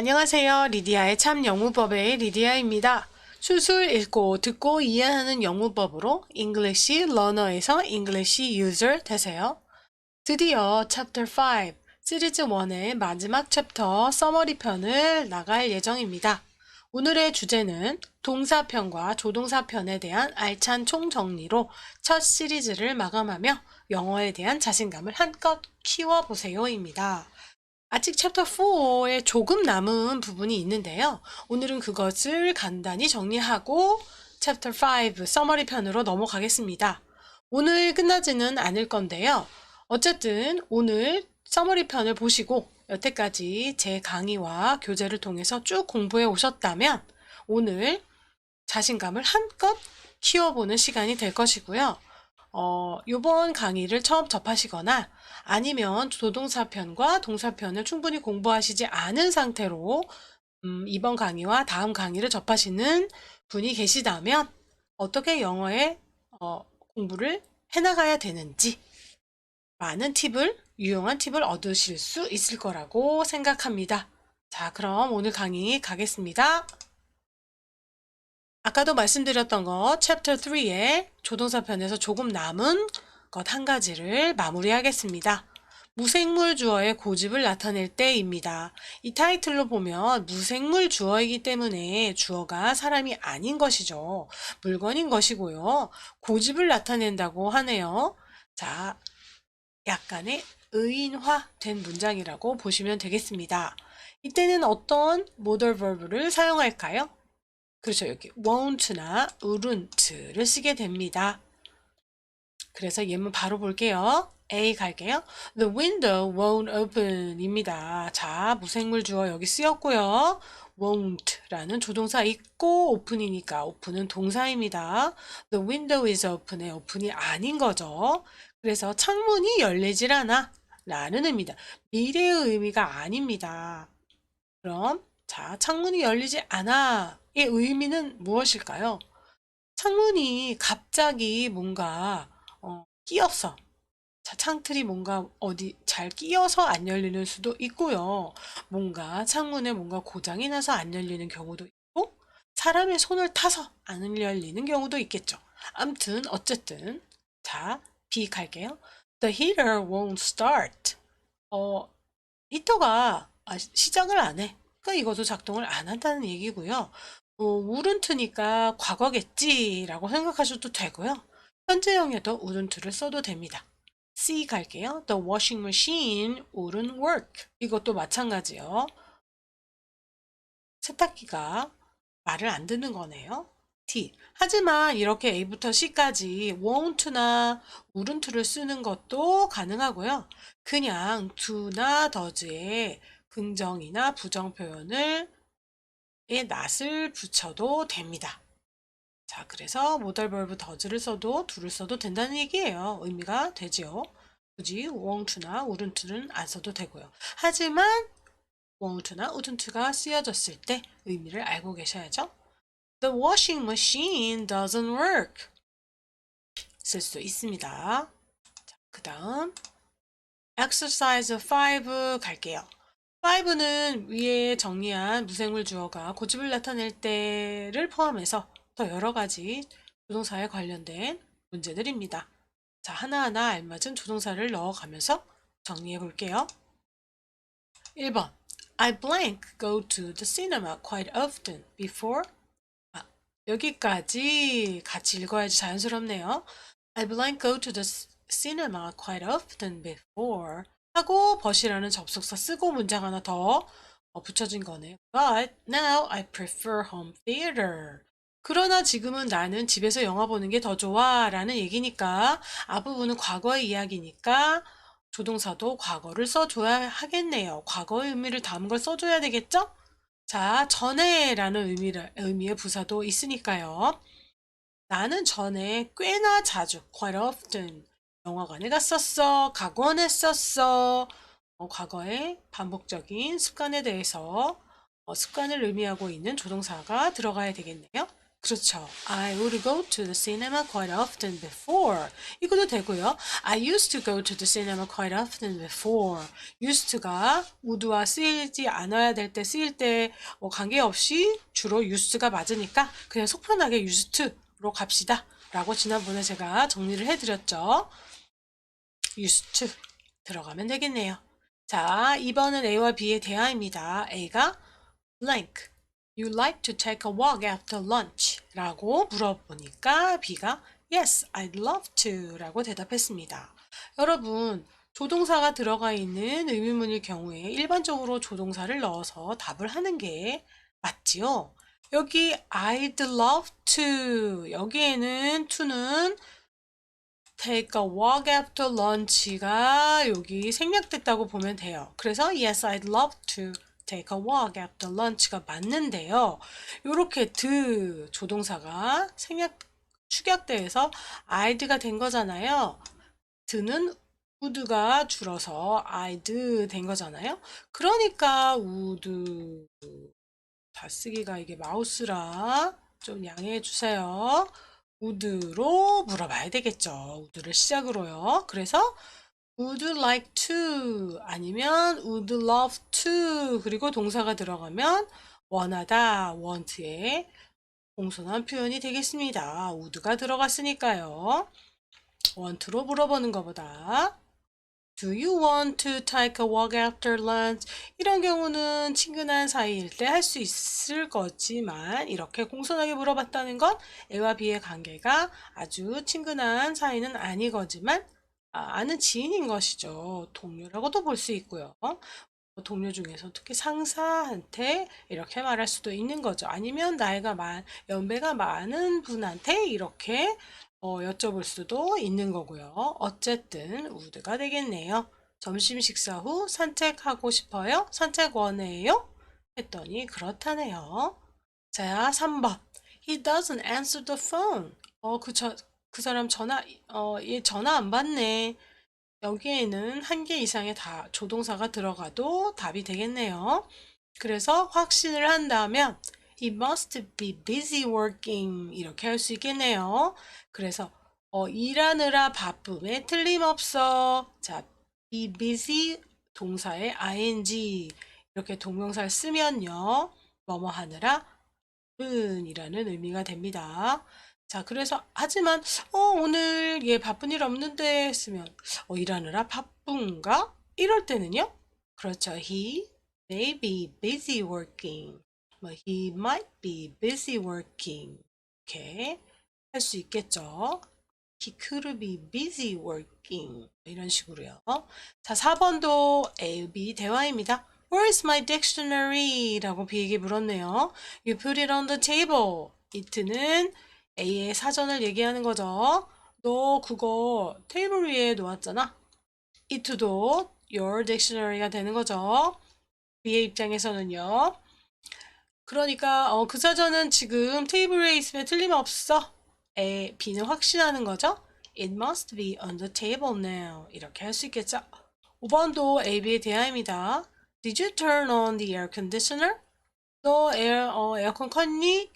안녕하세요. 리디아의 참 영문법의 리디아입니다. 술술 읽고 듣고 이해하는 영문법으로 English Learner에서 English User 되세요. 드디어 Chapter 5 시리즈 1의 마지막 챕터 서머리 편을 나갈 예정입니다. 오늘의 주제는 동사편과 조동사편에 대한 알찬 총정리로 첫 시리즈를 마감하며 영어에 대한 자신감을 한껏 키워보세요입니다. 아직 챕터 4에 조금 남은 부분이 있는데요. 오늘은 그것을 간단히 정리하고 챕터 5 서머리 편으로 넘어가겠습니다. 오늘 끝나지는 않을 건데요. 어쨌든 오늘 서머리 편을 보시고 여태까지 제 강의와 교재를 통해서 쭉 공부해 오셨다면 오늘 자신감을 한껏 키워보는 시간이 될 것이고요. 어, 요번 강의를 처음 접하시거나 아니면 조동사편과 동사편을 충분히 공부하시지 않은 상태로 음, 이번 강의와 다음 강의를 접하시는 분이 계시다면 어떻게 영어의 어, 공부를 해나가야 되는지 많은 팁을, 유용한 팁을 얻으실 수 있을 거라고 생각합니다. 자, 그럼 오늘 강의 가겠습니다. 아까도 말씀드렸던 것, 챕터 3의 조동사 편에서 조금 남은 것 한 가지를 마무리하겠습니다. 무생물 주어의 고집을 나타낼 때입니다. 이 타이틀로 보면 무생물 주어이기 때문에 주어가 사람이 아닌 것이죠. 물건인 것이고요. 고집을 나타낸다고 하네요. 자, 약간의 의인화된 문장이라고 보시면 되겠습니다. 이때는 어떤 모델 verb를 사용할까요? 그렇죠. 여기 won't나 wouldn't를 쓰게 됩니다. 그래서 예문 바로 볼게요. A 갈게요. The window won't open 입니다. 자, 무생물 주어 여기 쓰였고요. won't라는 조동사 있고 open이니까 open은 동사입니다. The window is open의 open이 아닌 거죠. 그래서 창문이 열리질 않아 라는 의미다. 미래의 의미가 아닙니다. 그럼 자, 창문이 열리지 않아 의 의미는 무엇일까요? 창문이 갑자기 뭔가 어, 끼었어. 자, 창틀이 뭔가 어디 잘 끼어서 안 열리는 수도 있고요. 뭔가 창문에 뭔가 고장이 나서 안 열리는 경우도 있고, 사람의 손을 타서 안 열리는 경우도 있겠죠. 암튼, 어쨌든. 자, B 갈게요. The heater won't start. 어, 히터가 아, 시작을 안 해. 그러니까 이것도 작동을 안 한다는 얘기고요. 어, wouldn't니까 과거겠지라고 생각하셔도 되고요. 현재형에도 wouldn't를 써도 됩니다. C 갈게요. The washing machine wouldn't work. 이것도 마찬가지요. 세탁기가 말을 안 듣는 거네요. T. 하지만 이렇게 A부터 C까지 won't나 wouldn't를 쓰는 것도 가능하고요. 그냥 do나 does의 긍정이나 부정 표현을 에 낫을 붙여도 됩니다. 자, 그래서 모델 벌브 does를 써도 do를 써도 된다는 얘기예요. 의미가 되지요. 굳이 won't나 wouldn't는 안 써도 되고요. 하지만 won't나 wouldn't가 쓰여졌을 때 의미를 알고 계셔야죠. The washing machine doesn't work. 쓸 수 있습니다. 그 다음 exercise 5 갈게요. 5는 위에 정리한 무생물 주어가 고집을 나타낼 때를 포함해서 더 여러 가지 조동사에 관련된 문제들입니다. 자, 하나하나 알맞은 조동사를 넣어가면서 정리해 볼게요. 1번. I blank go to the cinema quite often before. 아, 여기까지 같이 읽어야지 자연스럽네요. I blank go to the cinema quite often before. 하고 but이라는 접속사 쓰고 문장 하나 더 어, 붙여진 거네요. But now I prefer home theater. 그러나 지금은 나는 집에서 영화 보는 게 더 좋아 라는 얘기니까 앞부분은 과거의 이야기니까 조동사도 과거를 써줘야 하겠네요. 과거의 의미를 담은 걸 써줘야 되겠죠? 자, 전에 라는 의미를, 의미의 부사도 있으니까요. 나는 전에 꽤나 자주, quite often, 영화관에 갔었어, 가곤 했었어, 어, 과거의 반복적인 습관에 대해서 어, 습관을 의미하고 있는 조동사가 들어가야 되겠네요. 그렇죠. I would go to the cinema quite often before. 이것도 되고요. I used to go to the cinema quite often before. used to가 would와 쓰이지 않아야 될 때 쓰일 때 뭐 관계없이 주로 used가 맞으니까 그냥 속 편하게 used to로 갑시다. 라고 지난번에 제가 정리를 해드렸죠. Used to 들어가면 되겠네요. 자, 2번은 A와 B의 대화입니다. A가 blank. You like to take a walk after lunch? 라고 물어보니까 B가 Yes, I'd love to 라고 대답했습니다. 여러분, 조동사가 들어가 있는 의문문일 경우에 일반적으로 조동사를 넣어서 답을 하는 게 맞지요? 여기 I'd love to 여기에는 to는 take a walk after lunch가 여기 생략됐다고 보면 돼요. 그래서 yes, I'd love to take a walk after lunch가 맞는데요. 이렇게 드 조동사가 생략 축약돼서 I'd가 된 거잖아요. 드는 would가 줄어서 I'd 된 거잖아요. 그러니까 would 다 쓰기가 이게 마우스라 좀 양해해 주세요. Would로 물어봐야 되겠죠. would를 시작으로요. 그래서 would like to 아니면 would love to 그리고 동사가 들어가면 원하다 want에 공손한 표현이 되겠습니다. would가 들어갔으니까요. want로 물어보는 것보다 Do you want to take a walk after lunch? 이런 경우는 친근한 사이일 때 할 수 있을 거지만 이렇게 공손하게 물어봤다는 건 A와 B의 관계가 아주 친근한 사이는 아니거지만 아, 아는 지인인 것이죠. 동료라고도 볼 수 있고요. 동료 중에서 특히 상사한테 이렇게 말할 수도 있는 거죠. 아니면 나이가 많, 연배가 많은 분한테 이렇게 어, 여쭤볼 수도 있는 거고요. 어쨌든 우드가 되겠네요. 점심 식사 후 산책하고 싶어요? 산책 원해요? 했더니 그렇다네요. 자, 3번. He doesn't answer the phone. 어, 그, 저, 그 사람 전화, 어, 얘 전화 안 받네. 여기에는 한 개 이상의 다 조동사가 들어가도 답이 되겠네요. 그래서 확신을 한다면 He must be busy working 이렇게 할 수 있겠네요. 그래서 어, 일하느라 바쁨에 틀림없어. 자, be busy 동사의 ing 이렇게 동명사를 쓰면요. 뭐뭐 하느라 바쁜이라는 의미가 됩니다. 자, 그래서 하지만 어, 오늘 얘 바쁜 일 없는데 했으면 어, 일하느라 바쁜가? 이럴 때는요. 그렇죠. He may be busy working. 뭐 he might be busy working. 이렇게 할 수 있겠죠. He could be busy working. 이런 식으로요. 자, 4번도 A, B 대화입니다. Where is my dictionary? 라고 B에게 물었네요. You put it on the table. it는 A의 사전을 얘기하는 거죠. 너 그거 테이블 위에 놓았잖아. it도 your dictionary가 되는 거죠. B의 입장에서는요. 그러니까 어, 그 사전은 지금 테이블 위에 있으면 틀림없어. A, B는 확신하는 거죠. It must be on the table now. 이렇게 할 수 있겠죠. 5번도 A, B의 대화입니다. Did you turn on the air conditioner? 너 에어, 어, 에어컨 켰니?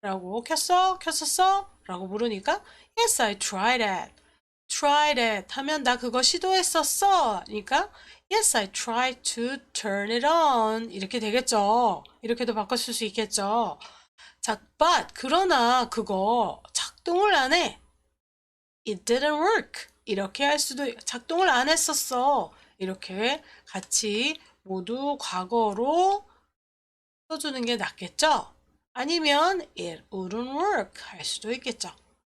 라고 켰어? 켰었어? 라고 물으니까 Yes, I tried it. Tried it 하면 나 그거 시도했었어. 그러니까 Yes, I tried to turn it on. 이렇게 되겠죠. 이렇게도 바꿨을 수 있겠죠. 자, but 그러나 그거 작동을 안 해. It didn't work. 이렇게 할 수도 작동을 안 했었어. 이렇게 같이 모두 과거로 써주는 게 낫겠죠? 아니면 it wouldn't work 할 수도 있겠죠.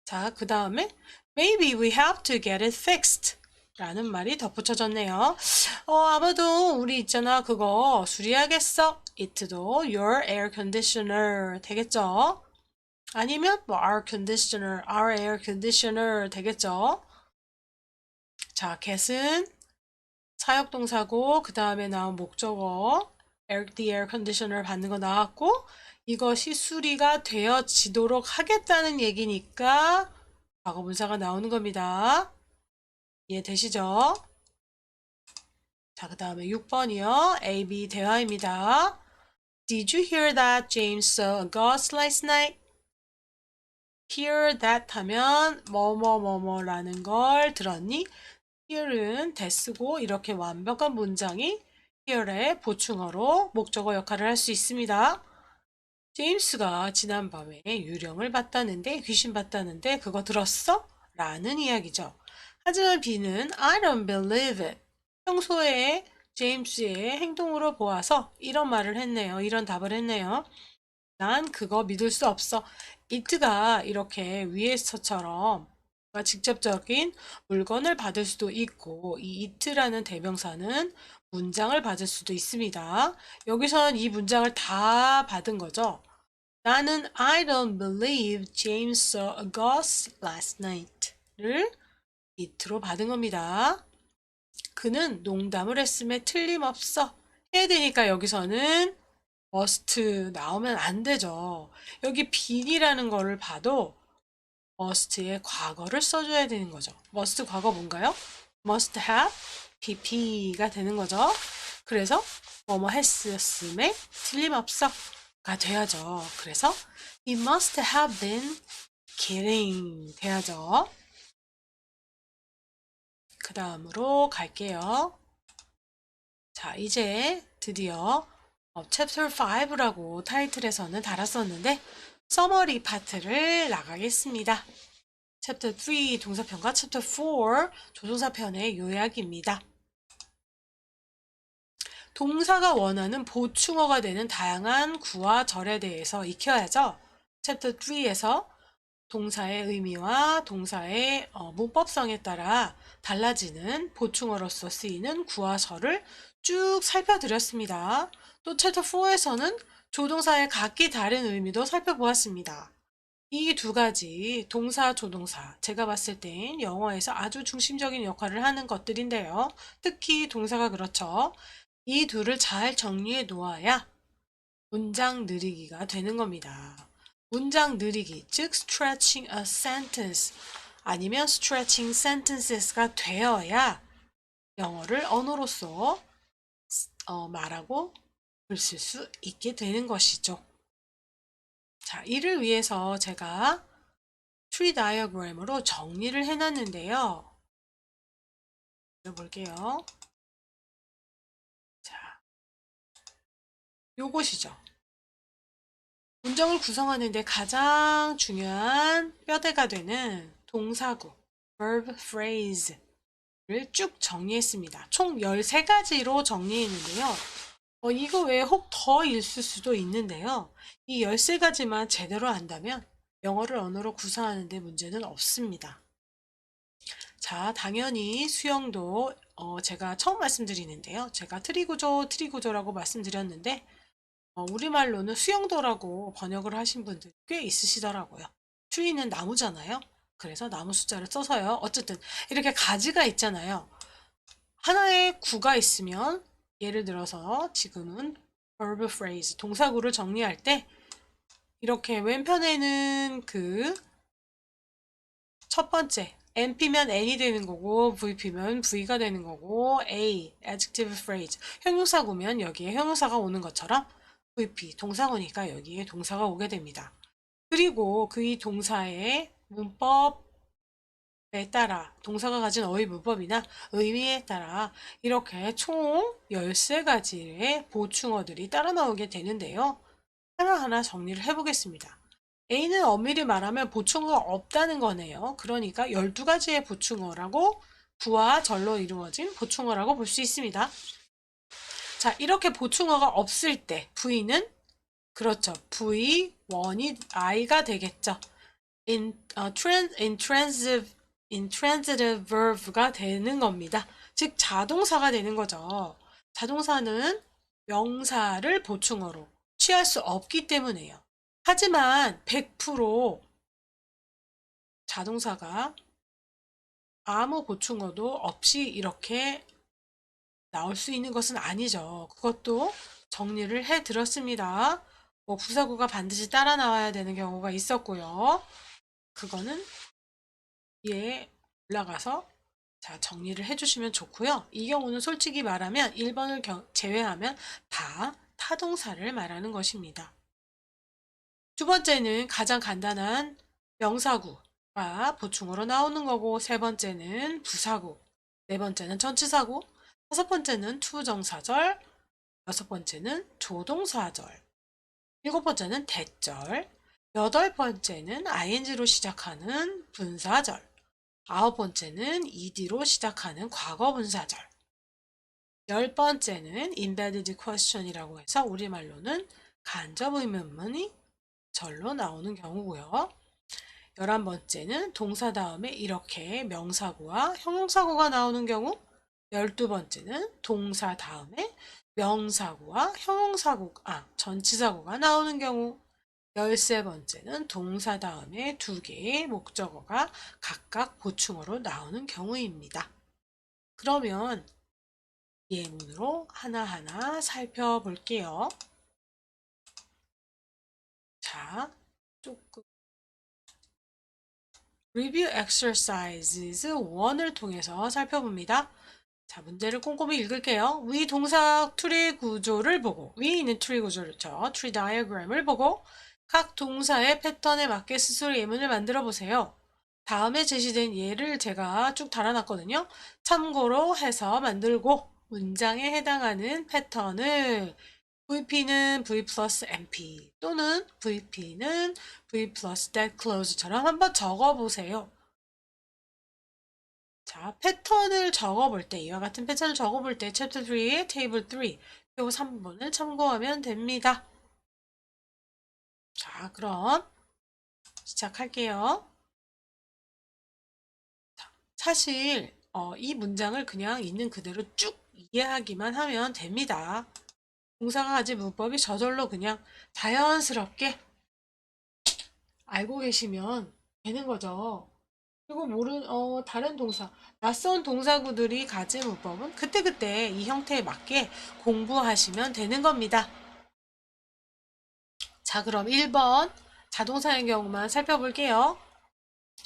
자, 그 다음에 maybe we have to get it fixed 라는 말이 덧붙여졌네요. 어, 아마도 우리 있잖아. 그거 수리하겠어. it도 your air conditioner 되겠죠? 아니면 뭐 our conditioner, our air conditioner 되겠죠? 자, get은 사역동사고 그 다음에 나온 목적어 air, the air conditioner 받는 거 나왔고 이것이 수리가 되어지도록 하겠다는 얘기니까 과거분사가 나오는 겁니다. 이해되시죠? 자, 그 다음에 6번이요. A, B 대화입니다. Did you hear that James saw a ghost last night? hear that 하면 뭐뭐뭐뭐라는 걸 들었니? hear은 대쓰고 이렇게 완벽한 문장이 hear의 보충어로 목적어 역할을 할 수 있습니다. 제임스가 지난밤에 유령을 봤다는데 귀신 봤다는데 그거 들었어? 라는 이야기죠. 하지만 비는 I don't believe it. 평소에 제임스의 행동으로 보아서 이런 말을 했네요. 이런 답을 했네요. 난 그거 믿을 수 없어. it가 이렇게 위에서처럼 직접적인 물건을 받을 수도 있고 이 it라는 대명사는 문장을 받을 수도 있습니다. 여기서는 이 문장을 다 받은 거죠. 나는 I don't believe James saw a ghost last night를 it로 받은 겁니다. 그는 농담을 했음에 틀림없어. 해야 되니까 여기서는 must 나오면 안 되죠. 여기 be이라는 거를 봐도 must의 과거를 써줘야 되는 거죠. must 과거 뭔가요? must have pp가 되는 거죠. 그래서 뭐뭐 했음에 틀림없어 가 돼야죠. 그래서 he must have been kidding 돼야죠. 그 다음으로 갈게요. 자, 이제 드디어 어, Chapter 5라고 타이틀에서는 달았었는데 서머리 파트를 나가겠습니다. Chapter 3 동사편과 Chapter 4 조동사편의 요약입니다. 동사가 원하는 보충어가 되는 다양한 구와 절에 대해서 익혀야죠. Chapter 3에서 동사의 의미와 동사의 어, 문법성에 따라 달라지는 보충어로서 쓰이는 구와 절을 쭉 살펴드렸습니다. 또 챕터 4에서는 조동사의 각기 다른 의미도 살펴보았습니다. 이 두 가지 동사, 조동사 제가 봤을 땐 영어에서 아주 중심적인 역할을 하는 것들인데요. 특히 동사가 그렇죠. 이 둘을 잘 정리해 놓아야 문장 느리기가 되는 겁니다. 문장 느리기, 즉 stretching a sentence 아니면 stretching sentences가 되어야 영어를 언어로서 어, 말하고 글쓸 수 있게 되는 것이죠. 자, 이를 위해서 제가 트리 다이어그램으로 정리를 해놨는데요. 볼게요. 요것이죠. 문장을 구성하는데 가장 중요한 뼈대가 되는 동사구, verb phrase를 쭉 정리했습니다. 총 13가지로 정리했는데요. 어, 이거 외에 혹 더 있을 수도 있는데요. 이 13가지만 제대로 안다면 영어를 언어로 구성하는데 문제는 없습니다. 자, 당연히 수영도 어, 제가 처음 말씀드리는데요. 제가 트리구조, 트리구조라고 말씀드렸는데 어, 우리말로는 수영도라고 번역을 하신 분들 꽤 있으시더라고요. 트리는 나무잖아요. 그래서 나무 숫자를 써서요. 어쨌든 이렇게 가지가 있잖아요. 하나의 구가 있으면 예를 들어서 지금은 verb phrase 동사구를 정리할 때 이렇게 왼편에는 그 첫 번째 NP면 N이 되는 거고 VP면 V가 되는 거고 A adjective phrase 형용사구면 여기에 형용사가 오는 것처럼 VP 동사구니까 여기에 동사가 오게 됩니다. 그리고 그 이 동사의 문법에 따라 동사가 가진 어휘 문법이나 의미에 따라 이렇게 총 13가지의 보충어들이 따라 나오게 되는데요. 하나하나 정리를 해보겠습니다. A는 엄밀히 말하면 보충어가 없다는 거네요. 그러니까 12가지의 보충어라고 부와 절로 이루어진 보충어라고 볼 수 있습니다. 자, 이렇게 보충어가 없을 때 V는 그렇죠. V1이 I가 되겠죠. in, uh, trans, intransitive, intransitive verb가 되는 겁니다. 즉, 자동사가 되는 거죠. 자동사는 명사를 보충어로 취할 수 없기 때문에요. 하지만 100% 자동사가 아무 보충어도 없이 이렇게 나올 수 있는 것은 아니죠. 그것도 정리를 해 드렸습니다. 뭐 부사구가 반드시 따라 나와야 되는 경우가 있었고요. 그거는 위에 올라가서 자 정리를 해주시면 좋고요. 이 경우는 솔직히 말하면 1번을 겨, 제외하면 다 타동사를 말하는 것입니다. 두 번째는 가장 간단한 명사구가 보충으로 나오는 거고 세 번째는 부사구, 네 번째는 전치사구, 다섯 번째는 투정사절, 여섯 번째는 조동사절, 일곱 번째는 대절, 여덟 번째는 ing로 시작하는 분사절, 아홉 번째는 ed로 시작하는 과거 분사절, 열 번째는 embedded question이라고 해서 우리말로는 간접 의문문이 절로 나오는 경우고요. 열한 번째는 동사 다음에 이렇게 명사구와 형용사구가 나오는 경우 열두 번째는 동사 다음에 명사구와 형용사구, 아, 전치사구가 나오는 경우 열세 번째는 동사 다음에 두 개의 목적어가 각각 보충어로 나오는 경우입니다. 그러면 예문으로 하나하나 살펴볼게요. 자, 조금 Review Exercises 1을 통해서 살펴봅니다. 자, 문제를 꼼꼼히 읽을게요. 위 동사 트리 구조를 보고, 위에 있는 트리 구조를, 죠 트리 다이어그램을 보고, 각 동사의 패턴에 맞게 스스로 예문을 만들어 보세요. 다음에 제시된 예를 제가 쭉 달아놨거든요. 참고로 해서 만들고, 문장에 해당하는 패턴을 VP는 V 플러스 MP 또는 VP는 V 플러스 that close처럼 한번 적어보세요. 자, 패턴을 적어볼 때, 이와 같은 패턴을 적어볼 때, 챕터 3의 테이블 3, 요 3번을 참고하면 됩니다. 자, 그럼 시작할게요. 자, 사실 어, 이 문장을 그냥 있는 그대로 쭉 이해하기만 하면 됩니다. 동사가 가진 문법이 저절로 그냥 자연스럽게 알고 계시면 되는 거죠. 그리고 모르, 어, 다른 동사, 낯선 동사구들이 가진 문법은 그때그때 이 형태에 맞게 공부하시면 되는 겁니다. 자, 그럼 1번 자동사의 경우만 살펴볼게요.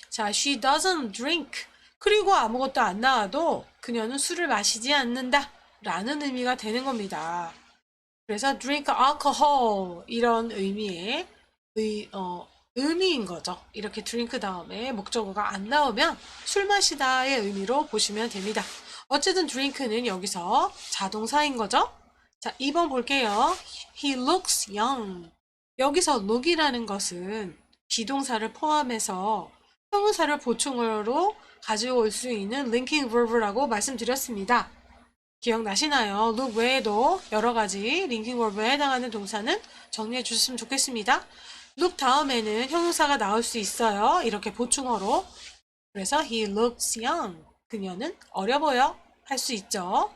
자, she doesn't drink. 그리고 아무것도 안 나와도 그녀는 술을 마시지 않는다. 라는 의미가 되는 겁니다. 그래서 drink alcohol 이런 의미의 의, 어, 의미인 거죠. 이렇게 drink 다음에 목적어가 안 나오면 술 마시다의 의미로 보시면 됩니다. 어쨌든 drink는 여기서 자동사인 거죠. 자, 2번 볼게요. He looks young. 여기서 look이라는 것은 비동사를 포함해서 형용사를 보충어로 가지고 올수 있는 linking verb라고 말씀드렸습니다. 기억나시나요? look 외에도 여러 가지 linking verb에 해당하는 동사는 정리해 주셨으면 좋겠습니다. Look 다음에는 형용사가 나올 수 있어요. 이렇게 보충어로. 그래서 he looks young. 그녀는 어려 보여. 할 수 있죠.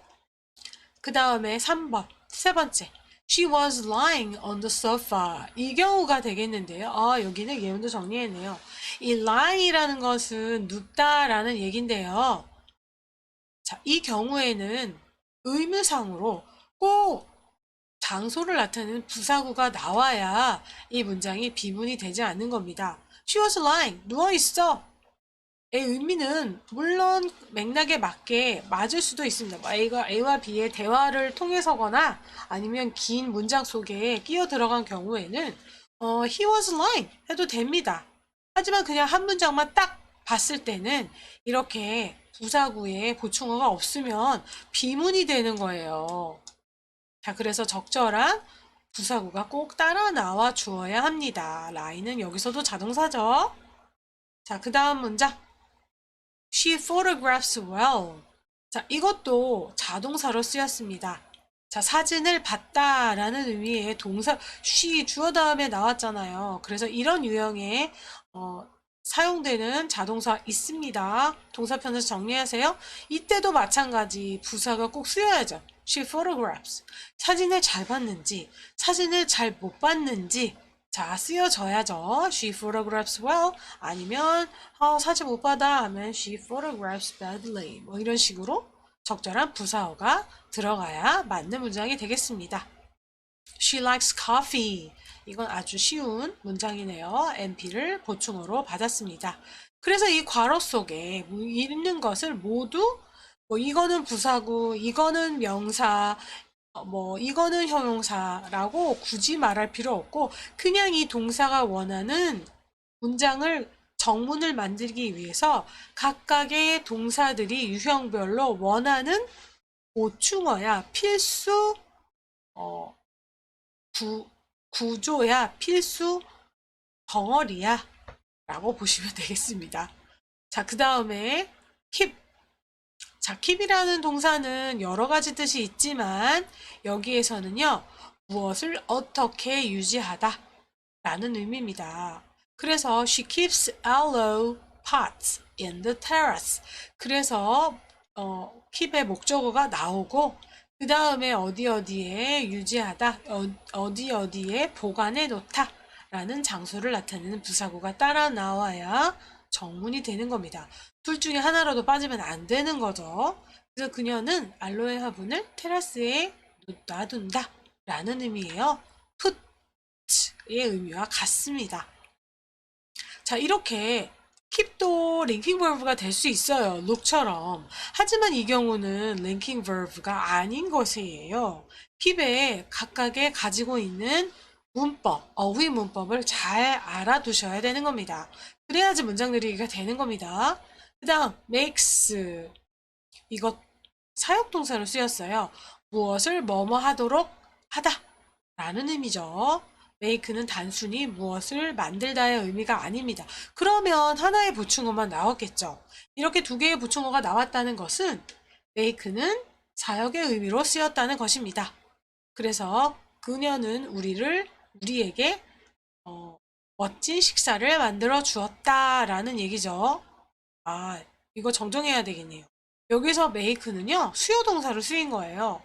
그 다음에 3번. 세 번째. She was lying on the sofa. 이 경우가 되겠는데요. 아, 여기는 예문도 정리했네요. 이 lie라는 것은 눕다라는 얘긴데요. 자, 이 경우에는 의무상으로 꼭 장소를 나타내는 부사구가 나와야 이 문장이 비문이 되지 않는 겁니다. She was lying. 누워있어. 의 의미는 물론 맥락에 맞게 맞을 수도 있습니다. 뭐 A가 A와 B의 대화를 통해서거나 아니면 긴 문장 속에 끼어 들어간 경우에는 어, he was lying 해도 됩니다. 하지만 그냥 한 문장만 딱 봤을 때는 이렇게 부사구에 보충어가 없으면 비문이 되는 거예요. 자, 그래서 적절한 부사구가 꼭 따라 나와 주어야 합니다. 라인은 여기서도 자동사죠. 자, 그 다음 문장. She photographs well. 자, 이것도 자동사로 쓰였습니다. 자, 사진을 봤다 라는 의미의 동사 she 주어 다음에 나왔잖아요. 그래서 이런 유형의 어, 사용되는 자동사 있습니다. 동사편에서 정리하세요. 이때도 마찬가지 부사가 꼭 쓰여야죠. She photographs. 사진을 잘 봤는지, 사진을 잘 못 봤는지, 자, 쓰여져야죠. She photographs well. 아니면, 어, 사진 못 받아 하면 she photographs badly. 뭐 이런 식으로 적절한 부사어가 들어가야 맞는 문장이 되겠습니다. She likes coffee. 이건 아주 쉬운 문장이네요. NP를 보충어로 받았습니다. 그래서 이 괄호 속에 있는 것을 모두 뭐 이거는 부사구, 이거는 명사, 어, 뭐 이거는 형용사라고 굳이 말할 필요 없고 그냥 이 동사가 원하는 문장을 정문을 만들기 위해서 각각의 동사들이 유형별로 원하는 보충어야 필수 어, 구, 구조야 필수 덩어리야 라고 보시면 되겠습니다. 자, 그 다음에 keep. 자, keep이라는 동사는 여러 가지 뜻이 있지만 여기에서는요, 무엇을 어떻게 유지하다 라는 의미입니다. 그래서 she keeps aloe pots in the terrace. 그래서 어, keep의 목적어가 나오고 그 다음에 어디 어디에 유지하다, 어, 디 어디에 보관해 놓다 라는 장소를 나타내는 부사구가 따라 나와야 정문이 되는 겁니다. 둘 중에 하나라도 빠지면 안 되는 거죠. 그래서 그녀는 알로에 화분을 테라스에 놔둔다 라는 의미예요. put의 의미와 같습니다. 자, 이렇게 keep도 랭킹 ver브가 될 수 있어요. look처럼. 하지만 이 경우는 랭킹 ver브가 아닌 것이에요. keep에 각각의 가지고 있는 문법, 어휘 문법을 잘 알아두셔야 되는 겁니다. 그래야지 문장 늘리기가 되는 겁니다. 그 다음, makes. 이것 사역동사로 쓰였어요. 무엇을 뭐뭐 하도록 하다. 라는 의미죠. make는 단순히 무엇을 만들다의 의미가 아닙니다. 그러면 하나의 보충어만 나왔겠죠. 이렇게 두 개의 보충어가 나왔다는 것은 make는 사역의 의미로 쓰였다는 것입니다. 그래서 그녀는 우리를 우리에게 어, 멋진 식사를 만들어 주었다라는 얘기죠. 아, 이거 정정해야 되겠네요. 여기서 make는요, 수요 동사로 쓰인 거예요.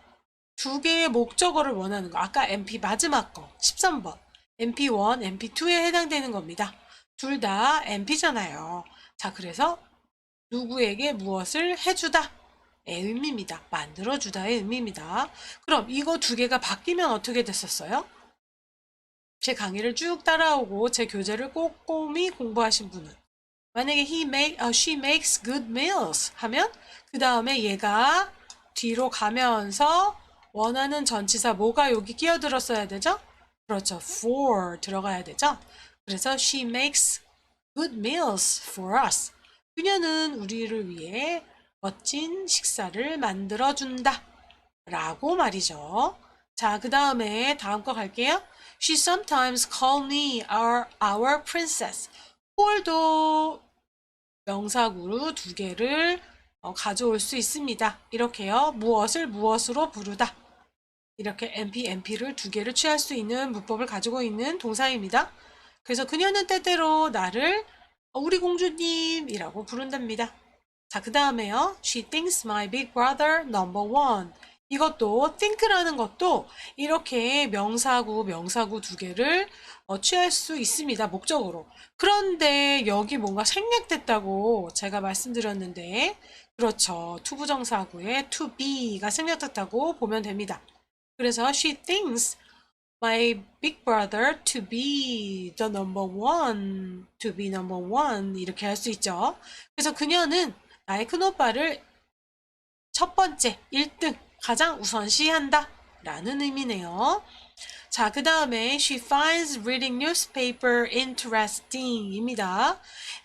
두 개의 목적어를 원하는 거. 아까 MP 마지막 거, 13번. MP1, MP2에 해당되는 겁니다. 둘 다 MP잖아요. 자, 그래서 누구에게 무엇을 해주다. 의 의미입니다. 만들어주다의 의미입니다. 그럼 이거 두 개가 바뀌면 어떻게 됐었어요? 제 강의를 쭉 따라오고 제 교재를 꼼꼼히 공부하신 분은 만약에 he make, 어, she makes good meals 하면 그 다음에 얘가 뒤로 가면서 원하는 전치사 뭐가 여기 끼어들었어야 되죠? 그렇죠. for 들어가야 되죠. 그래서 she makes good meals for us. 그녀는 우리를 위해 멋진 식사를 만들어 준다. 라고 말이죠. 자, 그 다음에 다음 거 갈게요. She sometimes call me our, our princess. 홀도 명사구로 두 개를 어, 가져올 수 있습니다. 이렇게요. 무엇을 무엇으로 부르다. 이렇게 MP, MP를 두 개를 취할 수 있는 문법을 가지고 있는 동사입니다. 그래서 그녀는 때때로 나를 어, 우리 공주님이라고 부른답니다. 자, 그 다음에요. She thinks my big brother number one. 이것도 think라는 것도 이렇게 명사구, 명사구 두 개를 어, 취할 수 있습니다. 목적으로. 그런데 여기 뭔가 생략됐다고 제가 말씀드렸는데 그렇죠. 투부정사구에 to be가 생략됐다고 보면 됩니다. 그래서 she thinks my big brother to be the number one, to be number one 이렇게 할 수 있죠. 그래서 그녀는 나의 큰 오빠를 첫 번째, 1등, 가장 우선시한다 라는 의미네요. 자, 그 다음에 she finds reading newspaper interesting 입니다.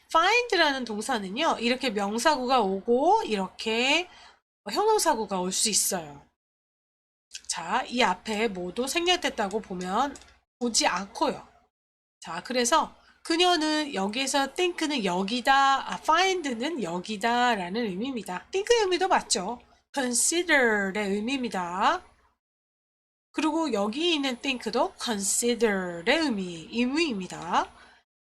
find라는 동사는요, 이렇게 명사구가 오고, 이렇게 형용사구가 올 수 있어요. 자, 이 앞에 모두 생략됐다고 보면 보지 않고요. 자, 그래서 그녀는 여기에서 think는 여기다, 아, find는 여기다 라는 의미입니다. think의 의미도 맞죠. Consider의 의미입니다. 그리고 여기 있는 think도 consider의 의미, 의미입니다.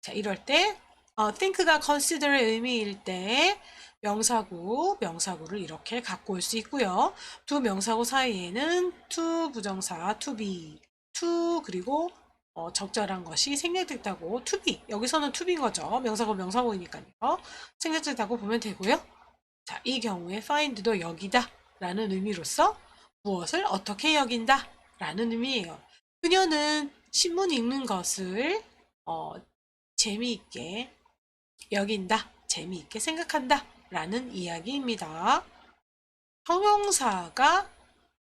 자, 이럴 때 어, think가 consider의 의미일 때 명사구, 명사구를 이렇게 갖고 올 수 있고요. 두 명사구 사이에는 to 부정사, to be, to 그리고 어, 적절한 것이 생략됐다고 to be 여기서는 to be인 거죠. 명사구 명사구이니까요. 생략됐다고 보면 되고요. 자, 이 경우에 find도 여기다 라는 의미로서 무엇을 어떻게 여긴다 라는 의미예요. 그녀는 신문 읽는 것을 어, 재미있게 여긴다, 재미있게 생각한다 라는 이야기입니다. 형용사가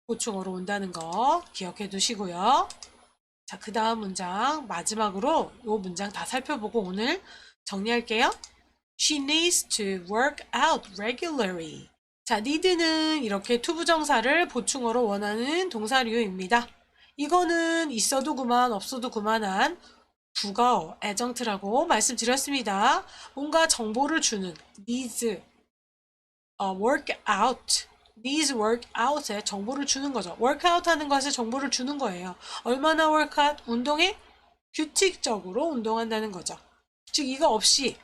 보충어로 온다는 거 기억해 두시고요. 자, 그 다음 문장 마지막으로 이 문장 다 살펴보고 오늘 정리할게요. She needs to work out regularly. 자, need는 이렇게 투부정사를 보충어로 원하는 동사류입니다. 이거는 있어도 그만 없어도 그만한 국어 애정트라고 말씀드렸습니다. 뭔가 정보를 주는 needs 어, work out needs work out에 정보를 주는 거죠. work out 하는 것에 정보를 주는 거예요. 얼마나 work out? 운동에 규칙적으로 운동한다는 거죠. 즉 이거 없이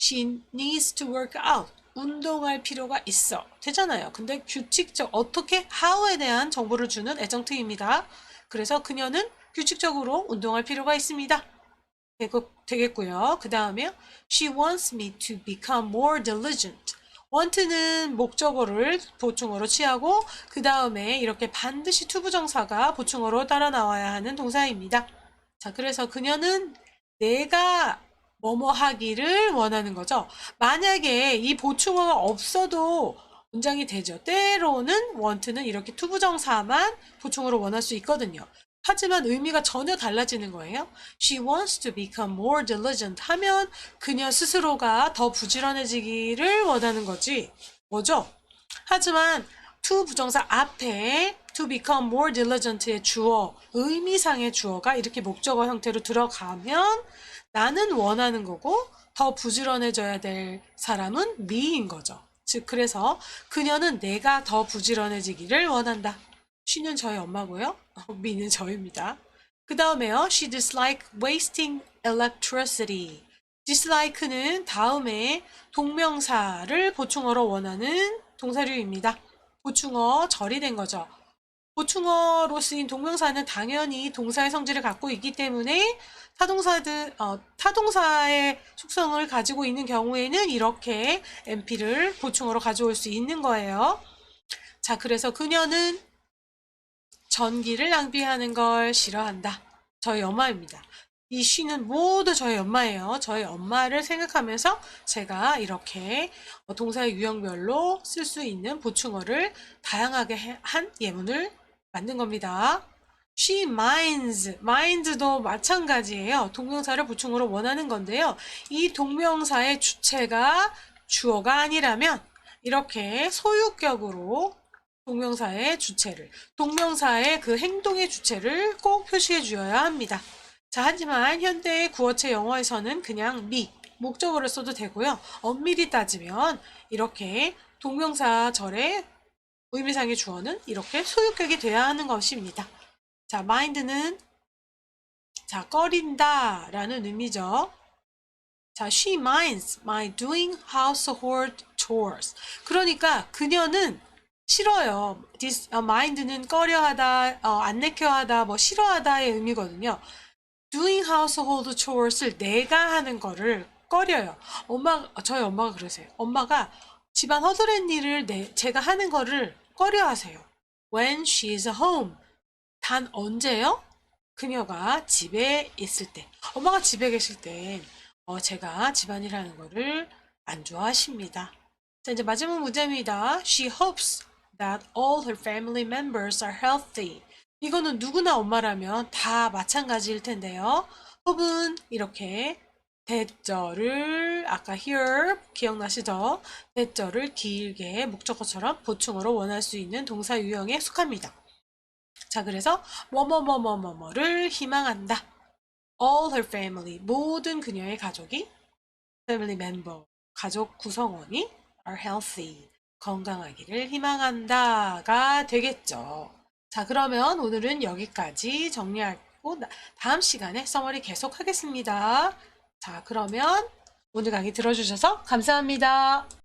she needs to work out 운동할 필요가 있어 되잖아요. 근데 규칙적 어떻게 how에 대한 정보를 주는 애정트입니다. 그래서 그녀는 규칙적으로 운동할 필요가 있습니다. 되겠고요. 그 다음에 she wants me to become more diligent. want는 목적어를 보충어로 취하고 그 다음에 이렇게 반드시 투부정사가 보충어로 따라 나와야 하는 동사입니다. 자, 그래서 그녀는 내가 뭐뭐 하기를 원하는 거죠. 만약에 이 보충어가 없어도 문장이 되죠. 때로는 want는 이렇게 투부정사만 보충어로 원할 수 있거든요. 하지만 의미가 전혀 달라지는 거예요. She wants to become more diligent 하면 그녀 스스로가 더 부지런해지기를 원하는 거지. 뭐죠? 하지만 to 부정사 앞에 to become more diligent의 주어, 의미상의 주어가 이렇게 목적어 형태로 들어가면 나는 원하는 거고 더 부지런해져야 될 사람은 me인 거죠. 즉 그래서 그녀는 내가 더 부지런해지기를 원한다. she는 저희 엄마고요. me는 저입니다. 그 다음에요. she dislike wasting electricity. dislike는 다음에 동명사를 보충어로 원하는 동사류입니다. 보충어 절이 된 거죠. 보충어로 쓰인 동명사는 당연히 동사의 성질을 갖고 있기 때문에 타동사들, 어, 타동사의 속성을 가지고 있는 경우에는 이렇게 MP를 보충어로 가져올 수 있는 거예요. 자, 그래서 그녀는 전기를 낭비하는 걸 싫어한다. 저희 엄마입니다. 이 쉬는 모두 저희 엄마예요. 저희 엄마를 생각하면서 제가 이렇게 어, 동사의 유형별로 쓸 수 있는 보충어를 다양하게 해- 한 예문을 만든 겁니다. She minds. minds도 마찬가지예요. 동명사를 보충어로 원하는 건데요. 이 동명사의 주체가 주어가 아니라면 이렇게 소유격으로 동명사의 주체를, 동명사의 그 행동의 주체를 꼭 표시해 주어야 합니다. 자, 하지만 현대의 구어체 영어에서는 그냥 me, 목적어를 써도 되고요. 엄밀히 따지면 이렇게 동명사절의 의미상의 주어는 이렇게 소유격이 돼야 하는 것입니다. 자, mind는 자, 꺼린다 라는 의미죠. 자, she minds my doing household chores. 그러니까 그녀는 싫어요. This, 어, mind는 꺼려하다, 어, 안 내켜하다, 뭐 싫어하다의 의미거든요. doing household chores를 내가 하는 거를 꺼려요. 엄마, 저희 엄마가 그러세요. 엄마가 집안 허드렛 일을 내, 제가 하는 거를 꺼려하세요. When she's home. 단 언제요? 그녀가 집에 있을 때. 엄마가 집에 계실 때, 어, 제가 집안일 하는 거를 안 좋아하십니다. 자, 이제 마지막 문제입니다. She hopes that all her family members are healthy. 이거는 누구나 엄마라면 다 마찬가지일 텐데요. 혹은 이렇게 대절을 아까 here 기억나시죠? 대절을 길게 목적어처럼 보충어로 원할 수 있는 동사 유형에 속합니다. 자, 그래서 뭐뭐뭐뭐뭐뭐를 희망한다. All her family 모든 그녀의 가족이 family member 가족 구성원이 are healthy 건강하기를 희망한다가 되겠죠. 자, 그러면 오늘은 여기까지 정리하고 나- 다음 시간에 서머리 계속하겠습니다. 자, 그러면 오늘 강의 들어주셔서 감사합니다.